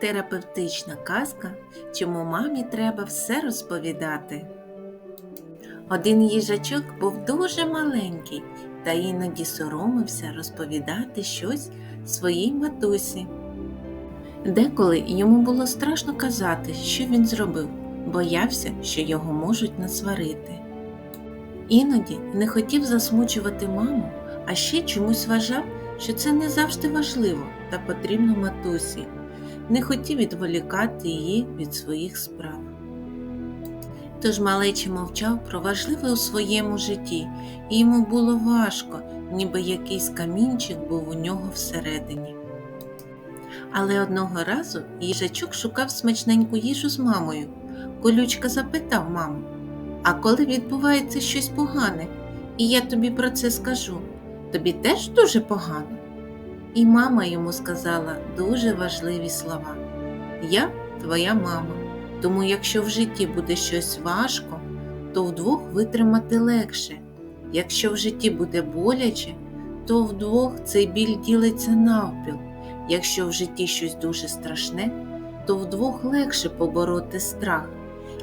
Терапевтична казка, чому мамі треба все розповідати. Один їжачок був дуже маленький та іноді соромився розповідати щось своїй матусі. Деколи йому було страшно казати, що він зробив, боявся, що його можуть насварити. Іноді не хотів засмучувати маму, а ще чомусь вважав, що це не завжди важливо та потрібно матусі, не хотів відволікати її від своїх справ. Тож малечий мовчав про важливе у своєму житті, і йому було важко, ніби якийсь камінчик був у нього всередині. Але одного разу їжачок шукав смачненьку їжу з мамою. Колючка запитав маму, а коли відбувається щось погане, і я тобі про це скажу, тобі теж дуже погано? І мама йому сказала дуже важливі слова. Я твоя мама, тому якщо в житті буде щось важко, то вдвох витримати легше. Якщо в житті буде боляче, то вдвох цей біль ділиться навпіл. Якщо в житті щось дуже страшне, то вдвох легше побороти страх.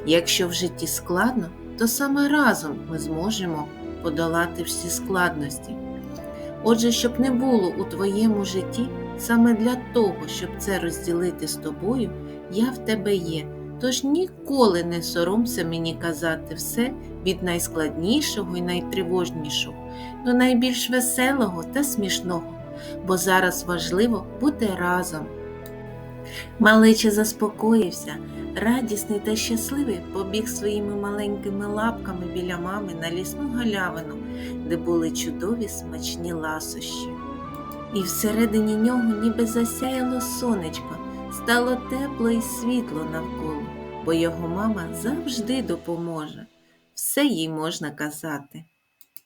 Якщо в житті складно, то саме разом ми зможемо подолати всі складності. Отже, щоб не було у твоєму житті, саме для того, щоб це розділити з тобою, я в тебе є. Тож ніколи не соромся мені казати все від найскладнішого і найтривожнішого до найбільш веселого та смішного, бо зараз важливо бути разом. Малече заспокоївся, радісний та щасливий побіг своїми маленькими лапками біля мами на лісну галявину, де були чудові смачні ласощі. І всередині нього ніби засяяло сонечко, стало тепло і світло навколо, бо його мама завжди допоможе. Все їй можна казати.